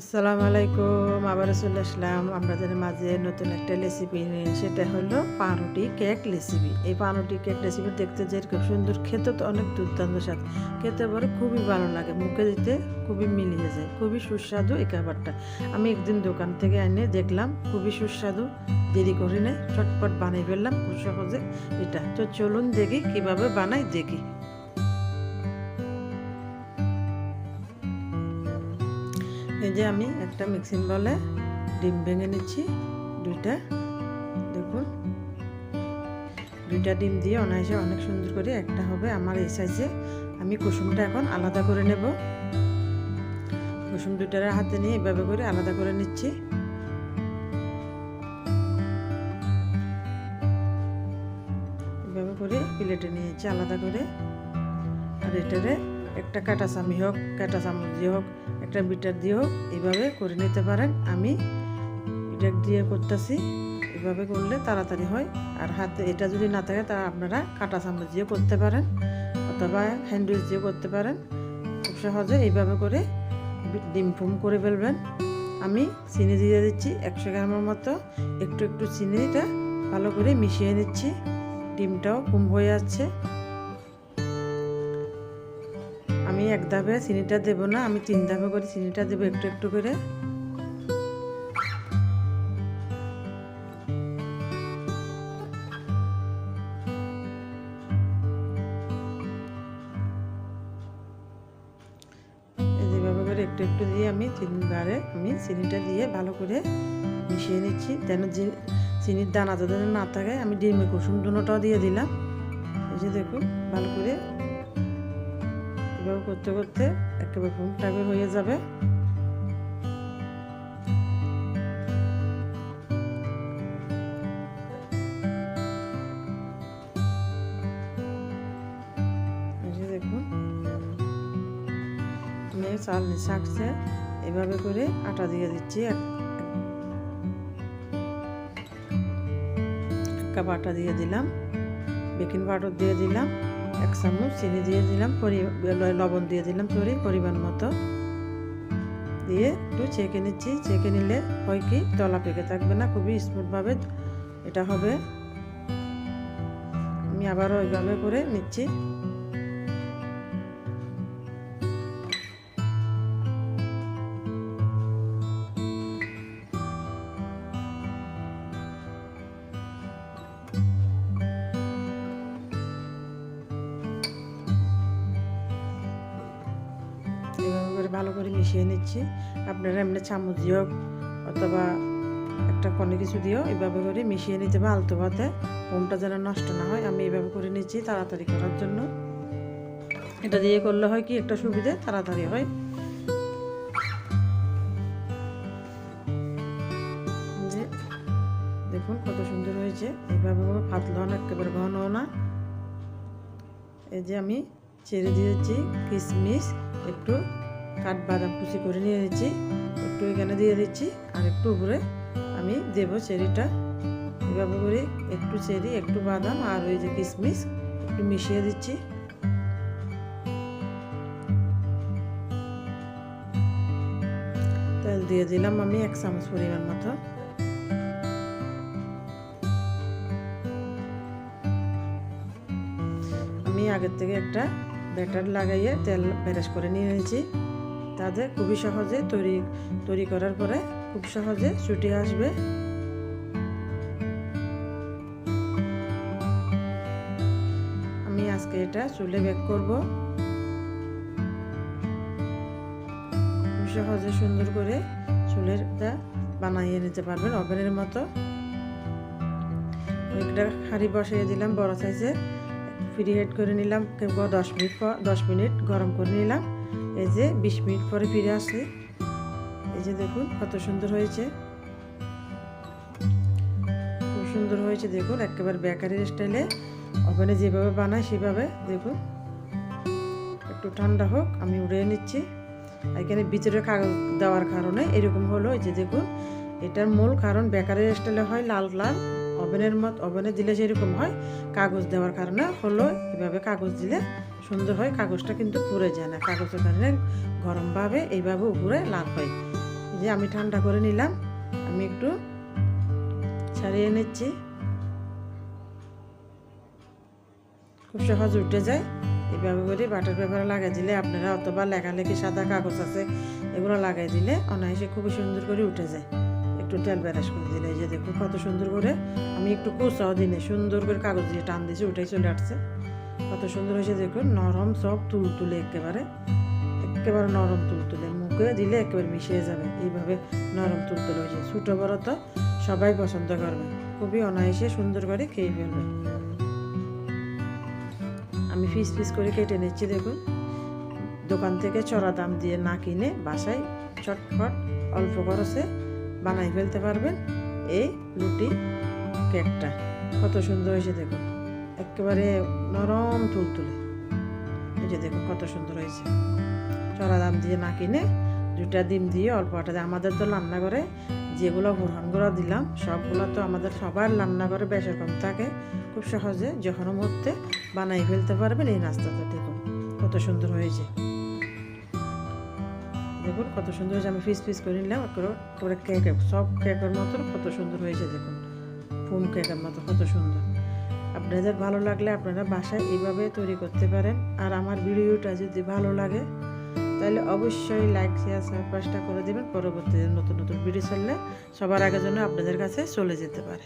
আসসালামু আলাইকুম আবার চলে আসলাম আপনাদের মাঝে নতুন একটা রেসিপি নিয়ে। সেটা হলো পাউরুটি কেক রেসিপি এই পাউরুটি কেক রেসিপি দেখতে যেরকম সুন্দর, খেতে তো অনেক দুর্দান্ত স্বাদ। খেতে পরে খুবই ভালো লাগে, মুখে দিতে খুবই মিলিয়ে যায়, খুবই সুস্বাদু এই খাবারটা। আমি একদিন দোকান থেকে এনে দেখলাম, খুবই সুস্বাদু, দেরি করি না চটপট বানিয়ে ফেললাম, খুব সহজে এটা। তো চলুন দেখি কীভাবে বানাই, দেখি। এই যে আমি একটা মিক্সিং বলে ডিম ভেঙে নিচ্ছি, দুইটা। দেখুন, দুইটা ডিম দিয়ে অনায়াসে অনেক সুন্দর করে একটা হবে আমার এই সাইজে আমি কুসুমটা এখন আলাদা করে নেব। কুসুম দুইটার হাতে নিয়ে এভাবে করে আলাদা করে নিচ্ছি। এভাবে করে প্লেটে নিয়েছি আলাদা করে। আর এটারে একটা কাটা চামি হোক কাটা চামচ দিয়ে হোক একটা বিটার দিয়েও হোক এইভাবে করে নিতে পারেন। আমি এটা দিয়ে করতেছি, এভাবে করলে তাড়াতাড়ি হয়। আর হাতে এটা যদি না থাকে, তা আপনারা কাটা চামচ দিয়ে করতে পারেন অথবা হ্যান্ডউইচ দিয়ে করতে পারেন। খুব সহজে এইভাবে করে ডিম ফুম করে ফেলবেন। আমি চিনি দিয়ে দিচ্ছি একশো গ্রামের মতো। একটু একটু চিনিটা ভালো করে মিশিয়ে নিচ্ছি। ডিমটাও ফুম হয়ে যাচ্ছে। আমি এক ধাপে চিনিটা দেবো না, আমি তিন ধাপে করে চিনিটা দেবো একটু একটু করে। একটু একটু দিয়ে আমি তিনবারে আমি চিনিটা দিয়ে ভালো করে মিশিয়ে নিচ্ছি, যেন চিনির দানা যাতে না থাকে, আমি ডিমের কুসুম দুটোটাও দিয়ে দিলাম। এই যে দেখুন, ভালো করে এভাবে করতে করতে একেবারে ঘুম টাইপের হয়ে যাবে। দেখুন চাল শাকছে এভাবে করে আটা দিয়ে দিচ্ছি এক কাপ আটা দিয়ে দিলাম, বেকিং পাউডার দিয়ে দিলাম। এক চামচ চিনি দিয়ে দিলাম লবণ দিয়ে দিলাম সরি পরিমাণ মতো। দিয়ে একটু চেকে নিচ্ছি, চেকে নিলে হয় কি, তলা পেকে থাকবে না, খুবই স্মুথভাবে এটা হবে। আমি আবারও ওইভাবে করে নিচ্ছি। করে ভালো করে মিশিয়ে নিচ্ছি। আপনারা এমনি চামচ দিয়েও অথবা একটা কোনো কিছু দিয়েও এভাবে করে মিশিয়ে নিতে হবে আলতো ভাতে ফোনটা যেন নষ্ট না হয়, আমি এভাবে করে নিচ্ছি তাড়াতাড়ি করার জন্য। এটা দিয়ে করলে হয় কি, একটা সুবিধে, তাড়াতাড়ি হয়। দেখুন কত সুন্দর হয়েছে। এইভাবে পাতলা না, একেবারে ঘন না। এই যে আমি ছেড়ে দিয়েছি কিশমিশ একটু কাঠবাদাম কুচি করে নিয়ে নিচ্ছি একটু এখানে দিয়ে দিচ্ছি, আর একটু উপরে আমি দেব চেরিটা। এভাবে করে একটু চেরি, একটু বাদাম, আর ওই যে কিশমিশ একটু মিশিয়ে দিচ্ছি। তেল দিয়ে দিলাম আমি এক চামচ পরিমাণ মতো। আমি আগের থেকে একটা ব্যাটার লাগাইয়ে তেল ব্যারাস করে নিয়ে নিয়েছি তাতে খুবই সহজে তৈরি তৈরি করার পরে খুব সহজে ছুটি আসবে। আমি আজকে এটা চুলে বেক করব। খুব সহজে সুন্দর করে চুলেরটা বানাইয়ে নিতে পারবেন ওভেনের মতো। একটা হাঁড়ি বসিয়ে দিলাম বড় সাইজে ফ্রি হেড করে নিলাম দশ মিনিট দশ মিনিট গরম করে নিলাম। এই যে বিশ মিনিট পরে ফিরে আসছি এই যে দেখুন কত সুন্দর হয়েছে। খুব সুন্দর হয়েছে দেখুন, একেবারে বেকারির স্টাইলে। ওভেনে যেভাবে বানায় সেভাবে দেখুন। একটু ঠান্ডা হোক, আমি উড়িয়ে নিচ্ছি। এখানে ভিতরে কাগজ দেওয়ার কারণে এরকম হলো, এই যে দেখুন। এটার মূল কারণ বেকারের স্টাইলে হয় লাল লাল। ওভেনের মত ওভেনে দিলে যেরকম হয়, কাগজ দেওয়ার কারণে হলো এভাবে কাগজ দিলে সুন্দর হয়, কাগজটা কিন্তু পুড়ে যায় না। কাগজের কারণে গরমভাবে এইভাবে উপরে লাল হয়। যে আমি ঠান্ডা করে নিলাম, আমি একটু ছাড়িয়ে নিচ্ছি। খুব সহজ উঠে যায়। এইভাবে করে বাটার পেপারে লাগাই দিলে আপনারা অথবা লেখালেখি সাদা কাগজ আছে, এগুলো লাগাই দিলে অনায়াসে খুবই সুন্দর করে উঠে যায়। একটু তেল ব্যারাস করে দিলে যে দেখুন কত সুন্দর করে আমি একটু কোচাও দিনে সুন্দর করে কাগজ দিয়ে টান দিয়েছি উঠেই চলে আসছে। কত সুন্দর হয়েছে, দেখুন, নরম সব তুল তুলে একেবারে একেবারে নরম তুল তুলে মুখে দিলে একেবারে মিশিয়ে যাবে, এইভাবে নরম তুল তুলে হয়েছে। ছোটো বড় তো সবাই পছন্দ করবে। খুবই অনায়াসে সুন্দর করে খেয়ে ফেলবে। আমি ফিস ফিস করে কেটে নিচ্ছি, দেখুন। দোকান থেকে চড়া দাম দিয়ে না কিনে বাসায় চটপট অল্প খরচে বানাই ফেলতে পারবেন এই রুটি কেকটা। কত সুন্দর হয়েছে, দেখুন। একেবারে নরম তুলতুলে। এই যে দেখুন কত সুন্দর হয়েছে। চড়া দাম দিয়ে না কিনে দুটা ডিম দিয়ে অল্প আটা দিয়ে। আমাদের তো রান্নাঘরে যেগুলো গ্রহণগুলো দিলাম, সবগুলো তো আমাদের সবার রান্নাঘরে বেশ কম থাকে। খুব সহজে যখন মুহূর্তে বানাই ফেলতে পারবেন এই নাস্তাটা দেখুন, কত সুন্দর হয়েছে। দেখুন কত সুন্দর হয়েছে। আমি পিস ফিস করে নিলাম করে কেক, সব কেকের মতন কত সুন্দর হয়েছে দেখুন। ফুম কেকের মতো কত সুন্দর। আপনাদের ভালো লাগলে আপনারা বাসায় এইভাবে তৈরি করতে পারেন। আর আমার ভিডিওটা যদি ভালো লাগে, তাহলে অবশ্যই লাইক শেয়ার সাবস্ক্রাইবটা করে দেবেন। পরবর্তীতে নতুন নতুন ভিডিও চললে সবার আগে জন্য আপনাদের কাছে চলে যেতে পারে।